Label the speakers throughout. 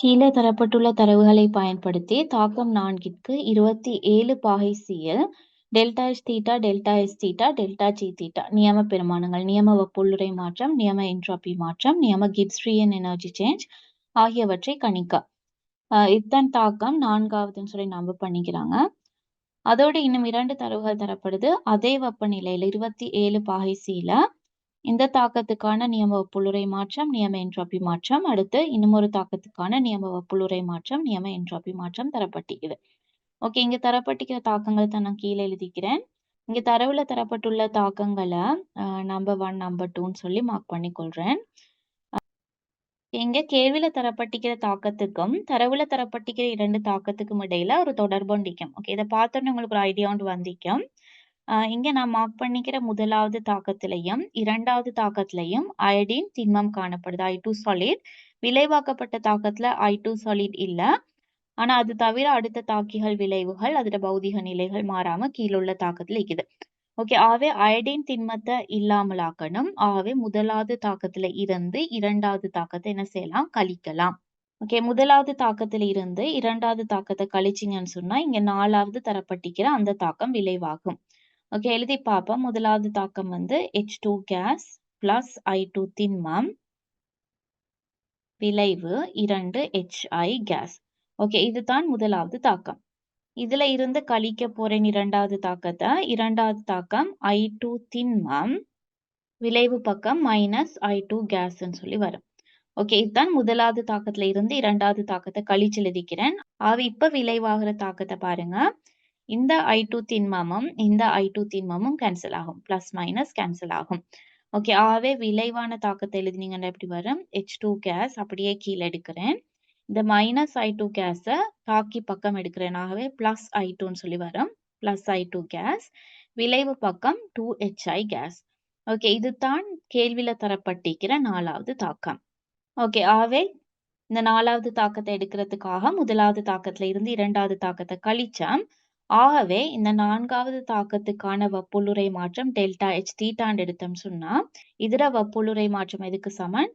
Speaker 1: கீழே தரப்பட்டுள்ள தரவுகளை பயன்படுத்தி தாக்கம் நான்கிற்கு இருபத்தி ஏழு பாகை CL delta S theta delta S theta delta G theta நியம பெருமானங்கள் நியம வப்புள்ளுரை மாற்றம் நியம என்ட்ராபி மாற்றம் நியம கிப்ஸ்ரியன் எனர்ஜி சேஞ்ச் ஆகியவற்றை கணிக்க. ஆஹ் இத்தன் தாக்கம் நான்காவதுன்னு சொல்லி நம்ப பண்ணிக்கிறாங்க. அதோடு இன்னும் இரண்டு தரவுகள் தரப்படுது. அதே வெப்பநிலையில் இருபத்தி ஏழு பாகை சியில இந்த தாக்கத்துக்கான நியம வெப்புளுரை மாற்றம் நியம என்ட்ராபி மாற்றம். அடுத்து இன்னமொரு தாக்கத்துக்கான நியம வெப்புளுரை மாற்றம் நியம என்ட்ராபி மாற்றம் தரப்பட்டிருக்குது. ஓகே இங்க தரப்பட்டிருக்கிற தாக்கங்கள் தான் நான் கீழே எழுதிக்கிறேன். இங்க தரவுல தரப்பட்டுள்ள தாக்கங்களை நம்பர் ஒன் நம்பர் டூன்னு சொல்லி மார்க் பண்ணி கொள்றேன். இங்க கேள்வியில தரப்பட்டிருக்கிற தாக்கத்துக்கும் தரவுல தரப்பட்டிக்கிற இரண்டு தாக்கத்துக்கும் இடையில ஒரு தொடர்பு நிற்கும் ஓகே இதை பார்த்தோன்னே உங்களுக்கு ஒரு ஐடியா ஒன்று வந்திக்கும். இங்க நான் மார்க் பண்ணிக்கிற முதலாவது தாக்கத்திலையும் இரண்டாவது தாக்கத்திலையும் அயடின் திண்மம் காணப்படுது. ஐ டூ சாலிட் விளைவாக்கப்பட்ட தாக்கத்துல ஐ டூ சாலிட் இல்ல. ஆனா அது தவிர அடுத்த தாக்கிகள் விளைவுகள் அதோட பௌதிக நிலைகள் மாறாம கீழுள்ள தாக்கத்துல இருக்குது. ஓகே ஆவே அயடின் திண்மத்தை இல்லாமலாக்கணும். ஆகவே முதலாவது தாக்கத்துல இருந்து இரண்டாவது தாக்கத்தை என்ன செய்யலாம்? கழிக்கலாம். ஓகே முதலாவது தாக்கத்துல இருந்து இரண்டாவது தாக்கத்தை கழிச்சிங்கன்னு சொன்னா இங்க நாலாவது தரப்பட்டிக்கிற அந்த தாக்கம் விளைவாகும். ஓகே எழுதி பார்ப்போம். முதலாவது தாக்கம் வந்து H two gas plus I two திண்மம். விளைவு இரண்டு ஹெச்ஐ கேஸ் ஓகே இதுதான் முதலாவது தாக்கம். இதுல இருந்து கழிக்க போறேன் இரண்டாவது தாக்கத்தை. இரண்டாவது தாக்கம் ஐ டூ திண்மம். விளைவு பக்கம் மைனஸ் ஐ டூ கேஸ்ன்னு சொல்லி வரும். ஓகே இதுதான் முதலாவது தாக்கத்துல இருந்து இரண்டாவது தாக்கத்தை கழிச்சு எழுதிக்கிறேன் அவ இப்ப விளைவாகிற தாக்கத்தை பாருங்க. இந்த ஐ டூ திண்மமும் இந்த ஐ டூ திண்மமும் கேன்சல் ஆகும். பிளஸ் மைனஸ் கேன்சல் ஆகும். ஓகே ஆகவே விளைவான தாக்கத்தை எழுதினீங்கன்னா எப்படி வரும்? ஹெச் டூ கேஸ் அப்படியே கீழே எடுக்கிறேன். இந்த மைனஸ் ஐ டூ கேஸை தாக்கி பக்கம் எடுக்கிறேன். ஆகவே பிளஸ் ஐ டூன்னு சொல்லி வரும். பிளஸ் ஐ டூ கேஸ் விளைவு பக்கம் டூ ஹெச்ஐ கேஸ் ஓகே இதுதான் கேள்வியில தரப்பட்டிருக்கிற நாலாவது தாக்கம். ஓகே ஆகவே இந்த நாலாவது தாக்கத்தை எடுக்கிறதுக்காக முதலாவது தாக்கத்துல இருந்து இரண்டாவது தாக்கத்தை கழிச்சா ஆகவே இந்த நான்காவது தாக்கத்துக்கான வப்புளுரை மாற்றம் டெல்டா ஹெச் தீட்டாண்டு எடுத்தோம்னு சொன்னா இதர வப்புளுரை மாற்றம் எதுக்கு சமன்?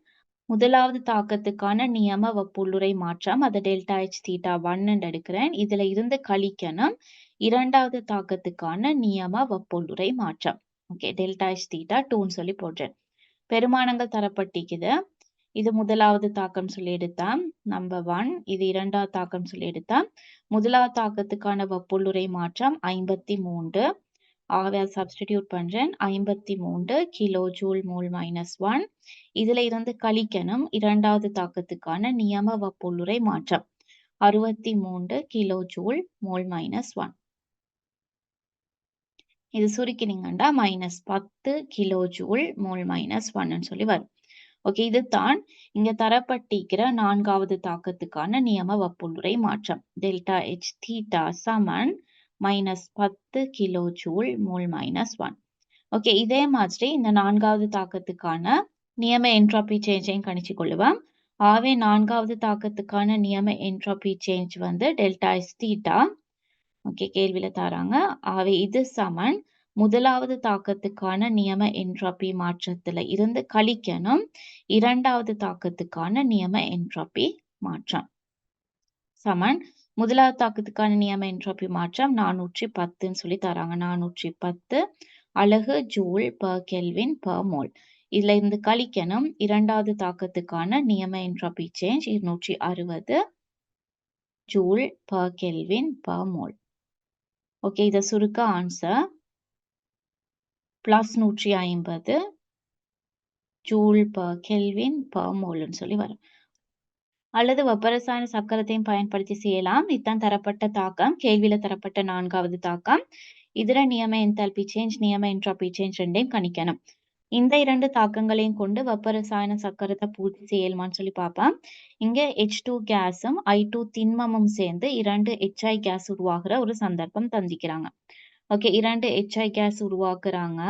Speaker 1: முதலாவது தாக்கத்துக்கான நியம வப்புள்ளுரை மாற்றம் அதை டெல்டா ஹெச் தீட்டா ஒன்னு எடுக்கிறேன். இதுல இருந்து கழிக்கணும். இரண்டாவது தாக்கத்துக்கான நியம வப்புள்ளுரை மாற்றம். ஓகே டெல்டா ஹெச் தீட்டா டூன்னு சொல்லி போடுறேன். பெருமானங்கள் தரப்பட்டிக்குது. இது முதலாவது தாக்கம் சொல்லி எடுத்தா நம்பர் ஒன் இது இரண்டாவது தாக்கம் சொல்லி எடுத்தா முதலாவது தாக்கத்துக்கான வப்புள்ளுரை மாற்றம் ஐம்பத்தி மூன்று. ஆகவே அதை சப்ஸ்டிடியூட் பண்றேன். ஐம்பத்தி மூன்று kilo joule mole minus one இதுல இருந்து கழிக்கணும் இரண்டாவது தாக்கத்துக்கான நியம வப்புள்ளுரை மாற்றம். அறுபத்தி மூன்று kilo joule mole minus one இது சுருக்கினீங்கன்னா மைனஸ் பத்து கிலோ ஜூல் மோல் மைனஸ் ஒன்னு சொல்லி வரும். ஓகே இதுதான் இங்க தரப்பட்டிருக்கிற நான்காவது தாக்கத்துக்கான நியம வப்புள்ளுரை மாற்றம். டெல்டா ஹெச் தீட்டா சமன் மைனஸ் பத்து kilo joule mole minus one okay இதே மாதிரி இந்த நான்காவது தாக்கத்துக்கான நியம என்ட்ராபி சேஞ்சையும் கணிச்சு கொள்ளுவோம். ஆவே நான்காவது தாக்கத்துக்கான நியம என்ட்ராபி சேஞ்ச் வந்து டெல்டா எஸ் தீட்டா ஓகே கேள்வியில தராங்க. ஆவே இது சமன் முதலாவது தாக்கத்துக்கான நியம என்ட்ராபி மாற்றத்துல இருந்து கழிக்கணும். இரண்டாவது தாக்கத்துக்கான நியம என்ட்ராபி மாற்றம். சமன். முதலாவது தாக்கத்துக்கான நியம என்ட்ராபி மாற்றம் நானூற்றி பத்துன்னு சொல்லி தராங்க. நானூற்றி பத்து. அழகு joule per kelvin per mole. இதுல இருந்து கழிக்கணும். இரண்டாவது தாக்கத்துக்கான நியம என்ட்ராபி சேஞ்ச் இருநூற்றி அறுபது. Joule per kelvin per mole. Okay இதை சுருக்க ஆன்சர் பிளஸ் நூற்றி ஐம்பது ஜூல் ப கெல்வின் ப மோல்னு சொல்லி வரும். அல்லது வெப்பரசாயன சக்கரத்தையும் பயன்படுத்தி செய்யலாம். இதுதான் தரப்பட்ட தாக்கம். கேள்வியில தரப்பட்ட நான்காவது தாக்கம். இதர நியம என்தால்பி சேஞ்ச் நியம என்ட்ராபி சேஞ்ச் ரெண்டையும் கணிக்கணும். இந்த இரண்டு தாக்கங்களையும் கொண்டு வெப்பரசாயன சக்கரத்தை பூர்த்தி செய்யலுமான்னு சொல்லி பார்ப்போம். இங்க ஹெச் டூ கேஸும் ஐ டூ திண்மமும் சேர்ந்து இரண்டு ஹெச்ஐ கேஸ் உருவாகிற ஒரு சந்தர்ப்பம் தந்திக்கிறாங்க ஓகே இரண்டு ஹெச்ஐ கேஸ் உருவாக்குறாங்க.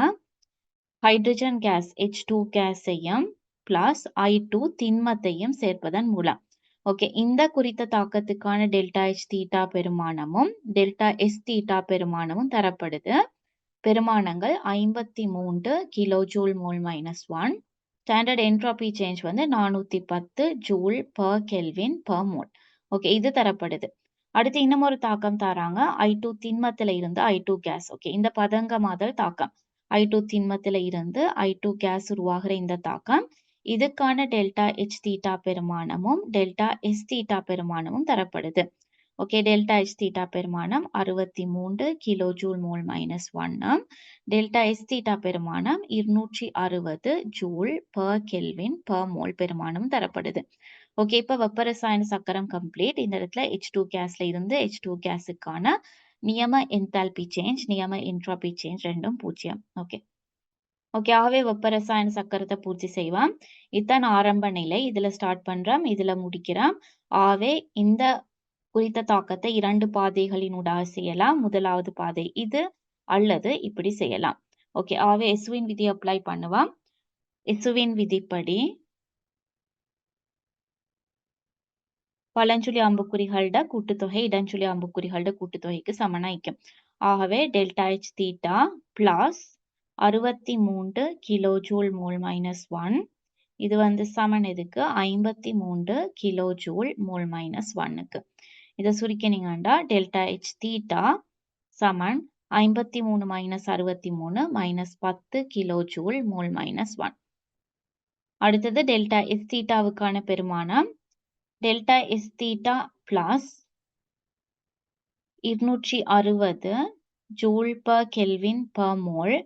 Speaker 1: ஹைட்ரஜன் கேஸ் ஹெச் டூ கேஸையும் பிளஸ் ஐ டூ திண்மத்தையும் சேர்ப்பதன் மூலம். ஓகே இந்த குறித்த தாக்கத்துக்கான டெல்டா ஹெச் தீட்டா பெருமானமும் டெல்டா எஸ் தீட்டா பெருமானமும் தரப்படுது. பெருமானங்கள் ஐம்பத்தி மூன்று kilo joule mole minus one standard entropy change வந்து நானூற்றி பத்து joule per kelvin per mole okay இது தரப்படுது. அடுத்து இன்னும் ஒரு தாக்கம் தராங்க. ஐ டூ திண்மத்துல இருந்து ஐ டூ கேஸ் ஓகே இந்த பதங்கமாதல் தாக்கம். ஐ டூ திண்மத்துல இருந்து ஐ டூ கேஸ் உருவாகிற இந்த தாக்கம். இதுக்கான டெல்டா எச் தீட்டா பெருமானமும் டெல்டா எஸ் தீட்டா பெருமானமும் தரப்படுது. ஓகே டெல்டா எச் தீட்டா பெருமானம் அறுபத்தி மூன்று கிலோ ஜூல் மோல் மைனஸ் ஒன்னும் டெல்டா எஸ் தீட்டா பெருமானம் இருநூற்றி அறுபது joule per kelvin per mole பெருமானம் தரப்படுது. ஓகே இப்போ வெப்ப ரசாயன சக்கரம் கம்ப்ளீட் இந்த இடத்துல ஹெச் டூ கேஸ்ல இருந்து ஹெச் டூ கேஸுக்கான நியம என்தால்பி சேஞ்ச் நியம என்ட்ராபி சேஞ்ச் ரெண்டும் பூஜ்ஜியம். ஓகே ஓகே ஆகவே வெப்ப ரசாயன சக்கரத்தை பூர்த்தி செய்வோம். இதுதான் ஆரம்ப நிலை இதுல ஸ்டார்ட் பண்றோம் இதுல முடிக்கிறோம். ஆகவே இந்த குறித்த தாக்கத்தை இரண்டு பாதைகளின் ஊடாக செய்யலாம். முதலாவது பாதை இது அல்லது இப்படி செய்யலாம். ஓகே ஆகவே எஸ்வின் விதி அப்ளை பண்ணுவோம். எஸ்வின் விதிப்படி பழஞ்சுழி அம்புக்குறிகளோட கூட்டுத்தொகை இடஞ்சுழி அம்புக்குறிகளோட கூட்டுத்தொகைக்கு சமனாய்க்கும். ஆகவே டெல்டா எச் தீட்டா பிளஸ் அறுபத்தி மூன்று kilo joule mole minus one இது வந்து சமன் எதுக்கு? ஐம்பத்தி மூன்று கிலோ ஜூல் மோல் மைனஸ் ஒன்னுக்கு இதை சுருக்கினீங்கண்டா டெல்டா ஹெச் தீட்டா சமன் ஐம்பத்தி மூணு மைனஸ் அறுபத்தி மூணு மைனஸ் பத்து kilo joule mole minus one அடுத்தது டெல்டா எஸ் தீட்டாவுக்கான பெருமானம். டெல்டா எஸ் தீட்டா பிளஸ் இருநூற்றி அறுபது joule per kelvin per mole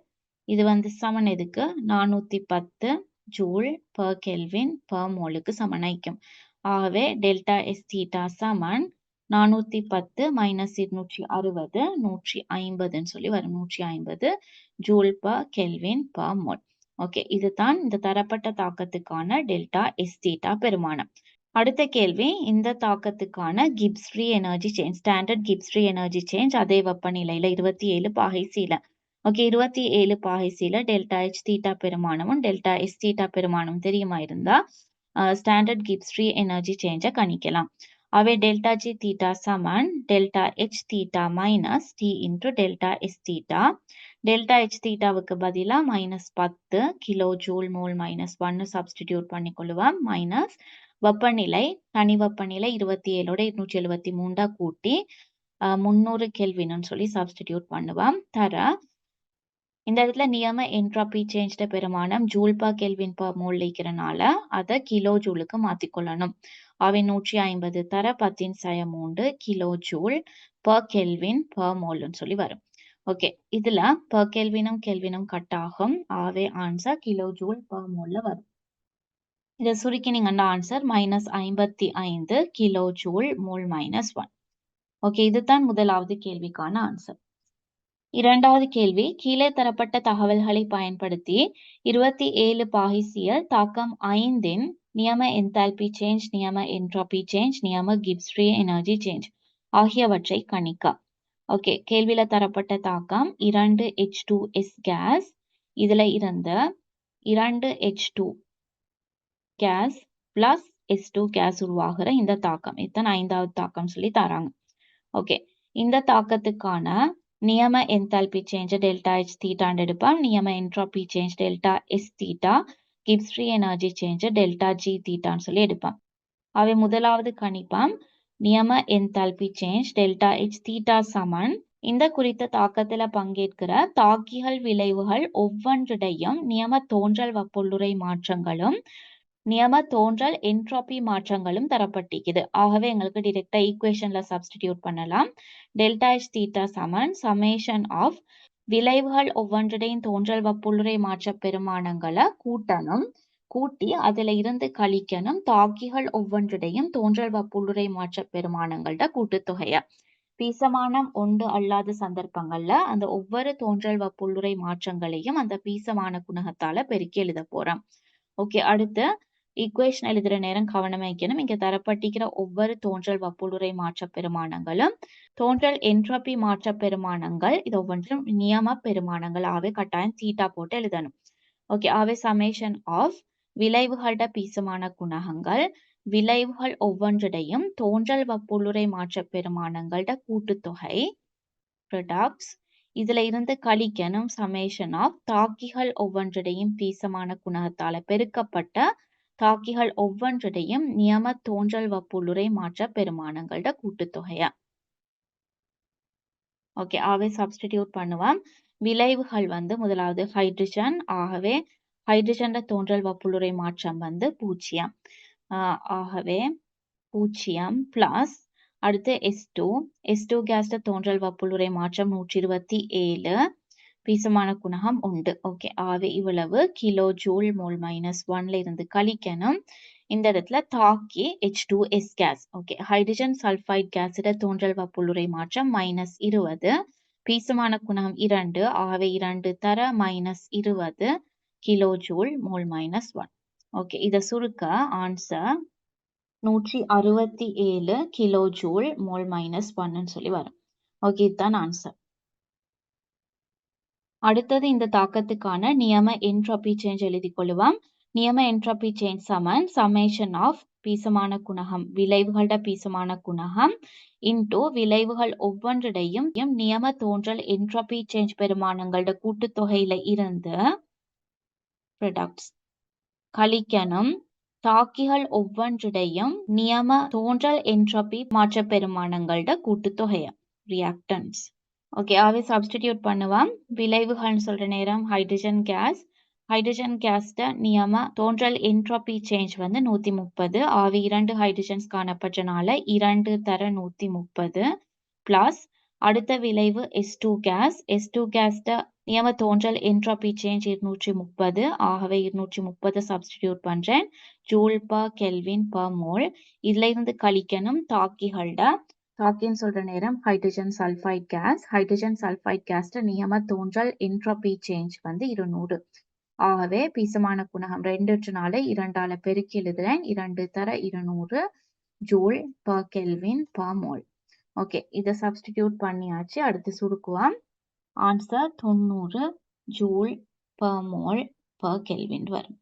Speaker 1: இது வந்து சமன் எதுக்கு? நானூத்தி பத்து ஜூல் பர் கெல்வின் பர் மோலுக்கு சமனாய்க்கும் ஆகவே டெல்டா எஸ் தீட்டா சமன் நானூத்தி பத்து மைனஸ் இருநூற்றி அறுபது நூற்றி ஐம்பதுன்னு சொல்லி வரும். நூற்றி ஐம்பது joule per kelvin per mole okay இதுதான் இந்த தரப்பட்ட தாக்கத்துக்கான டெல்டா எஸ் தீட்டா பெருமானம். அடுத்த கேள்வி இந்த தாக்கத்துக்கான Gibbs free energy change standard Gibbs free energy change அதே வெப்பநிலையில இருபத்தி ஏழு பாகை சீல ஓகே இருபத்தி ஏழு பாகை சீல டெல்டா எச் தீட்டா பெருமானமும் டெல்டா எஸ் தீட்டா பெருமானம் தெரியுமா இருந்தா ஸ்டாண்டர்ட் கிப்ஸ் ஃப்ரீ எனர்ஜி சேஞ்சை கணிக்கலாம். அவை டெல்டா ஜி தீட்டா சமன் delta H theta minus T into delta S theta delta H தீட்டாவுக்கு பதிலாக மைனஸ் பத்து கிலோ ஜூல் மோல் மைனஸ் ஒன்னு சப்ஸ்டிடியூட் பண்ணிக்கொள்ளுவோம். மைனஸ் வெப்பநிலை தனி வெப்பநிலை இருபத்தி ஏழோட இருநூற்றி எழுபத்தி மூண்டா கூட்டி முந்நூறு கெல்வின்னு சொல்லி சப்ஸ்டிடியூட் பண்ணுவோம். தர. இந்த இடத்துல நியம என்ட்ராபி சேஞ்ச பெருமானம் joule per kelvin per mole இருக்கிறனால அதை கிலோ ஜூலுக்கு மாத்திக்கொள்ளணும் அவை நூற்றி ஐம்பது தர பத்தின் சய மூன்று kilo joule per kelvin per மோல்னு சொல்லி வரும். ஓகே இதுல பர் கெல்வினும் கெல்வினும் கட் ஆகும் ஆவே ஆன்சர் கிலோ ஜூல் பர் மோல்ல வரும். இதை சுருக்கினீங்கன்னா ஆன்சர் மைனஸ் ஐம்பத்தி ஐந்து kilo joule mole minus one okay இதுதான் முதலாவது கேள்விக்கான ஆன்சர் இரண்டாவது கேள்வி கீழே தரப்பட்ட தகவல்களை பயன்படுத்தி இருபத்தி ஏழு பாகிசியல் தாக்கம் ஐந்தின் நியம என்தால்பி சேஞ்ச் நியம என்ட்ராபி சேஞ்ச் நியம கிப்ஸ் ஃப்ரீ எனர்ஜி சேஞ்ச் ஆகியவற்றை கணிக்க. ஓகே கேள்வியில தரப்பட்ட தாக்கம் இரண்டு ஹெச் டூ எஸ் கேஸ் இதுல இருந்த இரண்டு H two gas plus S two gas உருவாகிற இந்த தாக்கம். இதுதான் ஐந்தாவது தாக்கம் சொல்லி தராங்க. ஓகே இந்த தாக்கத்துக்கான நியம என்தால்பி சேஞ்ச் டெல்டா எச் தீட்டான்னு எடுப்போம் நியம entropy change delta S theta Gibbs free energy change delta G தீட்டான்னு சொல்லி எடுப்பான். அவை முதலாவது கணிப்பம். நியம enthalpy change delta H theta சமன். இந்த குறித்த தாக்கத்துல பங்கேற்கிற தாக்கிகள் விளைவுகள் ஒவ்வொன்றிடையும் நியம தோன்றல் வப்புள்ளுரை மாற்றங்களும் நியம தோன்றல் என்ட்ரோபி மாற்றங்களும் தரப்பட்டிருக்குது. ஆகவே எங்களுக்கு டிரெக்டா ஈக்குவேஷன்ல சப்ஸ்டிடியூட் பண்ணலாம். டெல்டா எச் தீட்டா சமன் சமேஷன் ஆஃப் விளைவுகள் ஒவ்வொன்றுடையும் தோன்றல் வப்புள்ளுரை மாற்ற பெருமானங்களை கூட்டணும். கூட்டி அதுல இருந்து கழிக்கணும். தாக்கிகள் ஒவ்வொன்றுடையும் தோன்றல் வப்புள்ளுரை மாற்ற பெருமானங்கள்ட கூட்டுத்தொகைய. பீசமானம் ஒன்று அல்லாத சந்தர்ப்பங்கள்ல அந்த ஒவ்வொரு தோன்றல் வப்புள்ளுரை மாற்றங்களையும் அந்த பீசமான குணகத்தால பெருக்கி எழுத போறோம். ஓகே அடுத்து ஈக்குவேஷன் எழுதுற நேரம் கவனம் வைக்கணும். இங்க தரப்பட்டிருக்கிற ஒவ்வொரு தோன்றல் வப்புளுரை மாற்ற பெருமானங்களும் தோன்றல் என்ட்ரோபி மாற்ற பெருமானங்கள் இது ஒவ்வொன்றும் நியம பெருமானங்கள் ஆவே கட்டாயம் தீட்டா போட்டு எழுதணும். ஓகே ஆவே சமேஷன் ஆஃப் விளைவுகளோட பீசமான குணகங்கள் விளைவுகள் ஒவ்வொன்றிடையும் தோன்றல் வப்புளுரை மாற்ற பெருமானங்களோட கூட்டுத்தொகை ப்ரொடக்ட்ஸ் இதுல இருந்து கழிக்கணும் சமேஷன் ஆஃப் தாக்கிகள் ஒவ்வொன்றிடையும் பீசமான குணகத்தால பெருக்கப்பட்ட தாக்கிகள் ஒவ்வொன்றையும் நியம தோன்றல் வப்புளுரை மாற்ற பெருமானங்களோட கூட்டுத்தொகையா. ஓகே ஆகவே சப்ஸ்டிடியூட் பண்ணுவோம். விளைவுகள் வந்து முதலாவது ஹைட்ரஜன் ஆகவே ஹைட்ரஜன் தோன்றல் வப்புளுரை மாற்றம் வந்து பூஜ்ஜியம் ஆகவே பூஜ்ஜியம் பிளஸ் அடுத்து எஸ் டூ எஸ் டூ கேஸ்ட தோன்றல் வப்புளுரை மாற்றம் நூற்றி இருபத்தி ஏழு. பீசமான குணகம் உண்டு. ஓகே ஆகவே இவ்வளவு கிலோ ஜூல் மோல் மைனஸ் ஒன்ல இருந்து கழிக்கணும். இந்த இடத்துல தாக்கி H two S gas okay hydrogen sulphide கேஸிட தோன்றல் வப்புளுரை மாற்றம் மைனஸ் இருபது. பீசமான குணகம் இரண்டு ஆகவே இரண்டு தர மைனஸ் இருபது kilo joule mole minus one okay இதை சுருக்க ஆன்சர் நூற்றி அறுபத்தி ஏழு கிலோ ஜூல் மோல் மைனஸ் ஒன்னு சொல்லி வரும். ஓகே இதுதான் ஆன்சர் அடுத்தது இந்த தாக்கத்துக்கான நியம என்ட்ரோபி சேஞ்ச் எழுதி கொள்ளுவோம். நியம என்ட்ரோபி சேஞ்ச் சமன் சமேஷன் ஆஃப் பீசமான குணகம் விளைவுகளோட பீசமான குணகம் இன்டூ விளைவுகள் ஒவ்வொன்றிடையும் நியம தோன்றல் என்ட்ரோபி சேஞ்ச் பெருமானங்களோட கூட்டுத்தொகையில இருந்து ப்ரொடக்ட்ஸ் கழிக்கணும். தாக்கிகள் ஒவ்வொன்றுடையும் நியம தோன்றல் என்ட்ரோபி மாற்ற பெருமானங்களோட கூட்டுத்தொகையம் ரியாக்டன்ஸ் ஓகே ஆவே சப்ஸ்டிடியூட் பண்ணுவான் விளைவுகள்னு சொல்ற நேரம் ஹைட்ரஜன் கேஸ் ஹைட்ரஜன் கேஸ்ட நியம தோன்றல் என்ட்ரோபி சேஞ்ச் வந்து நூத்தி முப்பது ஆவி இரண்டு ஹைட்ரஜன்ஸ் காணப்பட்டனால இரண்டு தர நூத்தி முப்பது பிளஸ் அடுத்த விளைவு S two gas S two கேஸ்ட நியம தோன்றல் என்ட்ரோபி சேஞ்ச் இருநூற்றி முப்பது ஆகவே இருநூற்றி முப்பது சப்ஸ்டிடியூட் பண்றேன். ஜூல் ப கெல்வின் ப மோல் இதுல இருந்து கழிக்கணும் தாக்கிகள்ட. டாக்கின்னு சொல்ற நேரம் hydrogen sulphide gas hydrogen sulphide கேஸ்ட நியம தோன்றல் என்ட்ரோபி சேஞ்ச் வந்து இருநூறு. ஆகவே பீசமான குணகம் ரெண்டுனால இரண்டால பெருக்கி எழுதுறேன். இரண்டு தர இருநூறு ஜூல் ப கெல்வின் ப மோல் ஓகே இதை சப்ஸ்டிடியூட் பண்ணியாச்சு. அடுத்து சுருக்குவோம். ஆன்சர் தொண்ணூறு joule per mole per kelvin வரும்.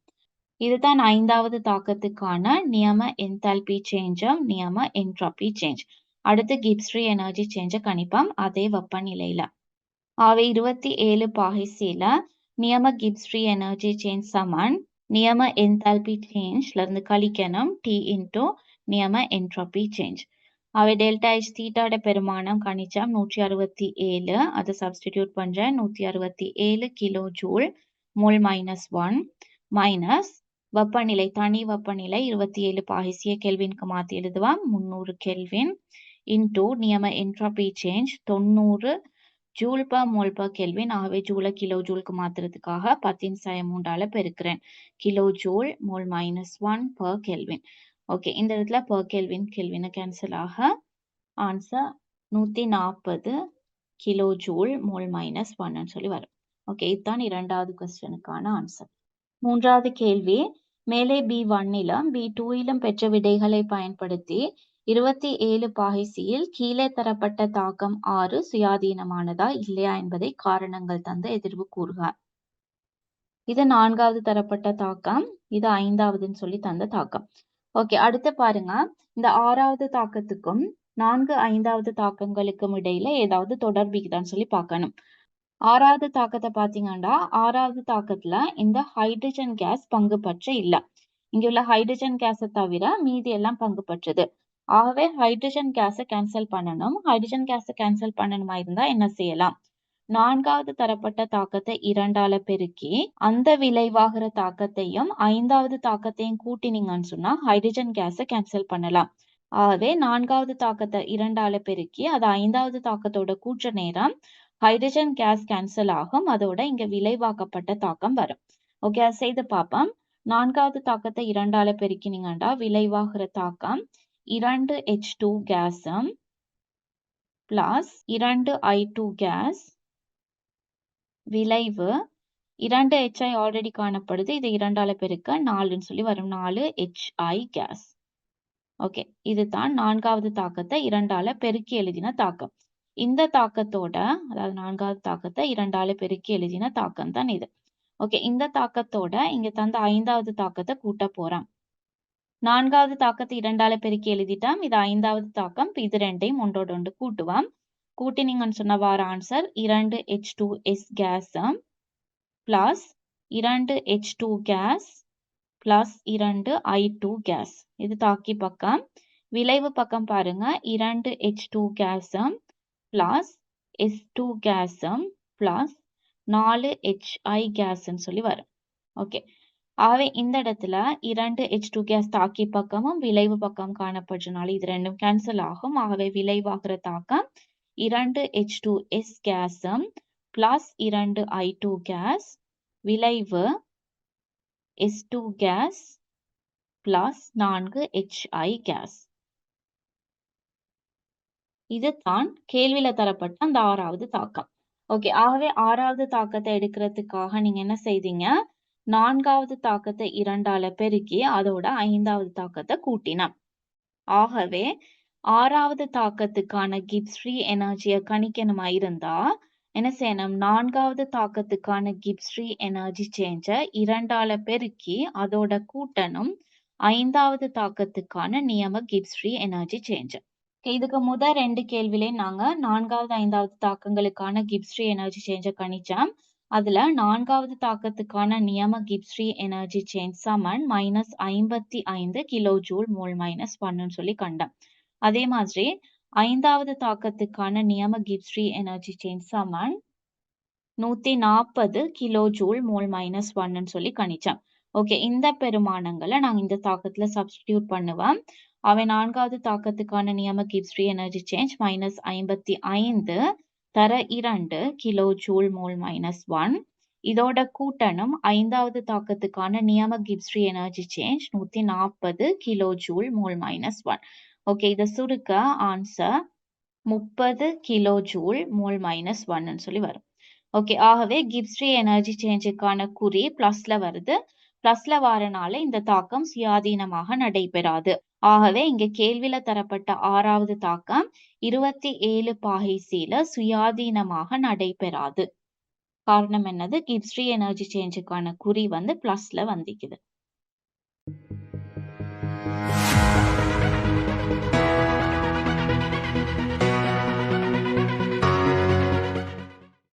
Speaker 1: இதுதான் ஐந்தாவது தாக்கத்துக்கான நியம என்தால்பி சேஞ்சும் நியம என்ட்ராபி சேஞ்ச் அடுத்து கிப்ஸ்ரீ எனர்ஜி சேஞ்ச கணிப்போம். அதே வெப்பநிலையில. அவை இருபத்தி ஏழு பாகைசியில நியம கிப்ஸ்ரீ எனர்ஜி சேஞ்ச் சமன். நியம என்தால்பி சேஞ்ச்ல இருந்து கழிக்கணும். டி இன்டூ நியம என்ட்ரோபி சேஞ்ச் அவை டெல்டா எச் தீட்டாட பெருமானம் கணிச்சம். நூற்றி அறுபத்தி ஏழு. அதை சப்ஸ்டிடியூட் பண்றேன். நூத்தி அறுபத்தி ஏழு kilo joule mole minus one minus வெப்பநிலை தனி வெப்பநிலை இருபத்தி ஏழு பாகிசிய கெல்வின்க்கு மாத்தி எழுதுவான் முந்நூறு கெல்வின் இன்டூ நியம என்ட்ராபி சேஞ்ச் தொண்ணூறு joule per mole per kelvin ஆகவே ஜூலை கிலோ ஜூலுக்கு மாத்துறதுக்காக பத்தின் சாய மூன்றால பெருக்கிறேன். Kilo joule mole minus one per kelvin okay இந்த இடத்துல பர் கெல்வின் கெல்வினை கேன்சல் ஆக ஆன்சர் நூத்தி நாற்பது கிலோ ஜூல் மோல் மைனஸ் ஒன்னு சொல்லி வரும். ஓகே இதுதான் இரண்டாவது கொஸ்டனுக்கான ஆன்சர் மூன்றாவது கேள்வி மேலே பி ஒன்னிலும் பி டூயிலும் பெற்ற விடைகளை பயன்படுத்தி இருபத்தி ஏழு பாகைசியில் கீழே தரப்பட்ட தாக்கம் ஆறு சுயாதீனமானதா இல்லையா என்பதை காரணங்கள் தந்து எதிர்வு கூறுக. இது நான்காவது தரப்பட்ட தாக்கம் இது ஐந்தாவதுன்னு சொல்லி தந்த தாக்கம். ஓகே அடுத்து பாருங்க. இந்த ஆறாவது தாக்கத்துக்கும் நான்கு ஐந்தாவது தாக்கங்களுக்கும் இடையில ஏதாவது தொடர்பிக்குதான்னு சொல்லி பார்க்கணும். ஆறாவது தாக்கத்தை பாத்தீங்கன்னா ஆறாவது தாக்கத்துல இந்த ஹைட்ரஜன் கேஸ் பங்கு பற்ற இல்ல. இங்க உள்ள ஹைட்ரஜன் கேஸை தவிர மீதி எல்லாம் பங்கு பற்றது. ஆகவே ஹைட்ரஜன் கேஸை கேன்சல் பண்ணணும். ஹைட்ரஜன் கேஸை கேன்சல் பண்ணணுமா இருந்தா என்ன செய்யலாம்? நான்காவது தரப்பட்ட தாக்கத்தை இரண்டால பெருக்கி அந்த விளைவாகிற தாக்கத்தையும் ஐந்தாவது தாக்கத்தையும் கூட்டினீங்கன்னு சொன்னா ஹைட்ரஜன் கேஸை கேன்சல் பண்ணலாம். ஆகவே நான்காவது தாக்கத்தை இரண்டால பெருக்கி அது ஐந்தாவது தாக்கத்தோட கூற்ற நேரம் ஹைட்ரஜன் கேஸ் கேன்சல் ஆகும். அதோட இங்க விளைவாக்கப்பட்ட தாக்கம் வரும். ஓகே செய்து பார்ப்போம். நான்காவது தாக்கத்தை இரண்டால பெருக்கினீங்கண்டா விளைவாகிற தாக்கம் இரண்டு ஹெச் டூ கேஸும் பிளஸ் இரண்டு ஐ டூ கேஸ் விளைவு இரண்டு ஹெச்ஐ ஆல்ரெடி காணப்படுது. இது இரண்டால பெருக்க நாலுன்னு சொல்லி வரும். நாலு ஹெச்ஐ கேஸ் ஓகே இதுதான் நான்காவது தாக்கத்தை இரண்டால பெருக்கி எழுதின தாக்கம். இந்த தாக்கத்தோட அதாவது நான்காவது தாக்கத்தை இரண்டால பெருக்கி எழுதின தாக்கம் தான் இது. ஓகே இந்த தாக்கத்தோட இங்க தந்த ஐந்தாவது தாக்கத்தை கூட்ட போறான். நான்காவது தாக்கத்தை இரண்டால பெருக்கி எழுதிட்டாம். இது ஐந்தாவது தாக்கம். இது ரெண்டையும் ஒன்றோடு ஒன்று கூட்டுவாம். கூட்டினீங்கன்னு சொன்ன வார ஆன்சர் இரண்டு ஹெச் டூ எஸ் கேஸும் பிளஸ் இரண்டு ஹெச் டூ கேஸ் பிளஸ் இரண்டு ஐ டூ கேஸ் இது தாக்கி பக்கம். விளைவு பக்கம் பாருங்க. இரண்டு ஹெச் டூ கேஸும் பிளஸ் எஸ் டூ கேஸும் பிளஸ் நாலு ஹெச்ஐ கேஸ்ன்னு சொல்லி வரும். ஓகே ஆகவே இந்த இடத்துல இரண்டு ஹெச் டூ கேஸ் தாக்கி பக்கமும் விளைவு பக்கம் காணப்படுறதுனால இது ரெண்டும் கேன்சல் ஆகும். ஆகவே விளைவாகிற தாக்கம் இரண்டு ஹெச் டூ எஸ் கேஸும் பிளஸ் இரண்டு ஐ டூ கேஸ் விளைவு எஸ் டூ கேஸ் பிளஸ் நான்கு ஹெச்ஐ கேஸ் இதுதான் கேள்வியில தரப்பட்ட அந்த ஆறாவது தாக்கம். ஓகே ஆகவே ஆறாவது தாக்கத்தை எடுக்கிறதுக்காக நீங்க என்ன செய்தீங்க? நான்காவது தாக்கத்தை இரண்டால பெருக்கி அதோட ஐந்தாவது தாக்கத்தை கூட்டினான். ஆகவே ஆறாவது தாக்கத்துக்கான கிப்ஸ் ஃப்ரீ எனர்ஜியை கணிக்கணுமா இருந்தா என்ன செய்யணும்? நான்காவது தாக்கத்துக்கான கிப்ஸ் ஃப்ரீ எனர்ஜி சேஞ்ச இரண்டால பெருக்கி அதோட கூட்டணும் ஐந்தாவது தாக்கத்துக்கான நியம கிப்ஸ் ஃப்ரீ எனர்ஜி சேஞ்ச் இதுக்கு முதல் ரெண்டு கேள்வியிலே நாங்க நான்காவது ஐந்தாவது தாக்கங்களுக்கான கிப்ஸ் ஃப்ரீ எனர்ஜி சேஞ்ச கணிச்சோம். அதுல நான்காவது தாக்கத்துக்கான நியம கிப்ஸ்ரி எனர்ஜி சேஞ்ச் சமன் மைனஸ் ஐம்பத்தி ஐந்து கிலோ ஜூல் மோல் மைனஸ் ஒன்னு சொல்லி கண்டோம். அதே மாதிரி ஐந்தாவது தாக்கத்துக்கான நியம கிப்ஸ்ரி எனர்ஜி சேஞ்ச் சமன் நூத்தி நாற்பது கிலோ ஜூல் மோல் மைனஸ் ஒன்னு சொல்லி கணிச்சோம். ஓகே இந்த பெருமானங்களை நாங்க இந்த தாக்கத்துல சப்ஸ்டிடியூட் பண்ணுவோம். அவை நான்காவது தாக்கத்துக்கான நியம கிப்ஸ்ரி எனர்ஜி சேஞ்ச் மைனஸ் ஐம்பத்தி ஐந்து தர இரண்டு kilo joule mole minus one இதோட கூட்டணும் ஐந்தாவது தாக்கத்துக்கான நியம கிப்ஸ்ரி எனர்ஜி சேஞ்ச் நூத்தி நாற்பது kilo joule mole minus one okay இதை சுருக்க ஆன்சர் முப்பது கிலோ ஜூல் மோல் மைனஸ் ஒன்னு சொல்லி வரும். ஓகே ஆகவே கிப்ஸ்ரி எனர்ஜி சேஞ்சுக்கான குறி பிளஸ்ல வருது. பிளஸ்ல வரனால இந்த தாக்கம் சுயாதீனமாக நடைபெறாது. ஆகவே இங்க கேள்வியில தரப்பட்ட ஆறாவது தாக்கம் இருபத்தி ஏழு பாகை சுயாதீனமாக நடைபெறாது. காரணம் என்னது? கிப்ஸ்ரி எனர்ஜி சேஞ்சுக்கான குறி வந்து பிளஸ்ல வந்திக்குது.